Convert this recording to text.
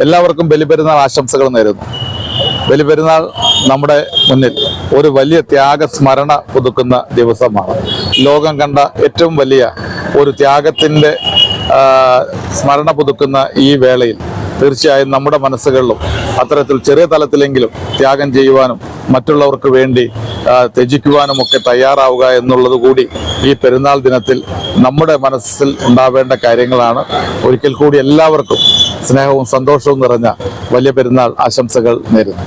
എല്ലാവർക്കും ബലിപെരുന്നാൾ ആശംസകൾ നേരുന്നു. ബലിപെരുന്നാൾ നമ്മുടെ മുന്നിൽ ഒരു വലിയ ത്യാഗ സ്മരണ പുതുക്കുന്ന ദിവസമാണ്. ലോകം കണ്ട ഏറ്റവും വലിയ ഒരു ത്യാഗത്തിന്റെ സ്മരണ പുതുക്കുന്ന ഈ വേളയിൽ തീർച്ചയായും നമ്മുടെ മനസ്സുകളിലും അത്തരത്തിൽ ചെറിയ തലത്തിലെങ്കിലും ത്യാഗം ചെയ്യുവാനും മറ്റുള്ളവർക്ക് വേണ്ടി ത്യജിക്കുവാനും ഒക്കെ തയ്യാറാവുക എന്നുള്ളത് കൂടി ഈ പെരുന്നാൾ ദിനത്തിൽ നമ്മുടെ മനസ്സിൽ ഉണ്ടാവേണ്ട കാര്യങ്ങളാണ്. ഒരിക്കൽ കൂടി എല്ലാവർക്കും സ്നേഹവും സന്തോഷവും നിറഞ്ഞ വലിയ പെരുന്നാൾ ആശംസകൾ നേരുന്നു.